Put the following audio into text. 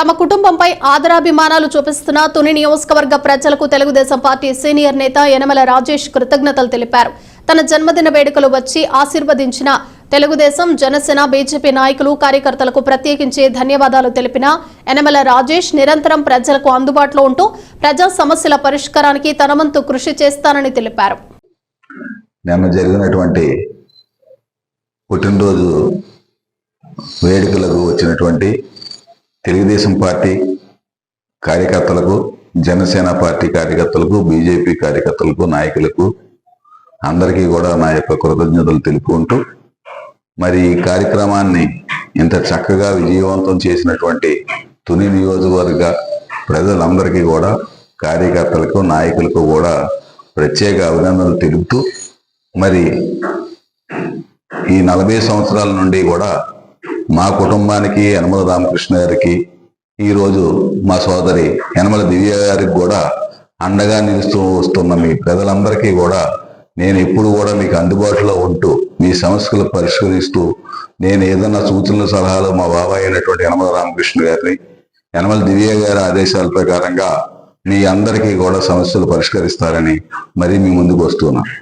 తమ కుటుంబంపై ఆదరాభిమానాలు చూపిస్తున్న తుని నియోజకవర్గ ప్రజలకు తెలుగుదేశం పార్టీ సీనియర్ నేత యనమల రాజేష్ కృతజ్ఞతలు తెలిపారు. తన జన్మదిన వేడుకలు వచ్చి ఆశీర్వదించిన తెలుగుదేశం జనసేన బీజేపీ నాయకులు కార్యకర్తలకు ప్రత్యేకించి ధన్యవాదాలు తెలిపిన యనమల రాజేష్ నిరంతరం ప్రజలకు అందుబాటులో ఉంటూ ప్రజా సమస్యల పరిష్కారానికి తనవంతు కృషి చేస్తానని తెలిపారు. నిన్న జరిగినటువంటి పుట్టినరోజు వేడుకలకు వచ్చినటువంటి తెలుగుదేశం పార్టీ కార్యకర్తలకు జనసేన పార్టీ కార్యకర్తలకు బీజేపీ కార్యకర్తలకు నాయకులకు అందరికీ కూడా నా యొక్క కృతజ్ఞతలు తెలుపుకుంటూ మరి ఈ కార్యక్రమాన్ని ఇంత చక్కగా విజయవంతం చేసినటువంటి తుని నియోజకవర్గ ప్రజలందరికీ కూడా కార్యకర్తలకు నాయకులకు కూడా ప్రత్యేక అభినందనలు తెలుపుతూ మరి ఈ నలభై సంవత్సరాల నుండి కూడా మా కుటుంబానికి యనమల రామకృష్ణ గారికి ఈరోజు మా సోదరి యనమల దివ్య గారికి కూడా అండగా నిలుస్తూ వస్తున్న మీ ప్రజలందరికీ కూడా నేను ఎప్పుడు కూడా మీకు అందుబాటులో ఉంటూ మీ సమస్యలు పరిష్కరిస్తూ నేను ఏదన్నా సూచనలు సలహాలు మా బాబాయ్ అయినటువంటి యనమల రామకృష్ణ గారిని యనమల దివ్య గారి ఆదేశాల ప్రకారంగా మీ అందరికీ కూడా సమస్యలు పరిష్కరిస్తారని మరి మీ ముందుకు వస్తున్నాను.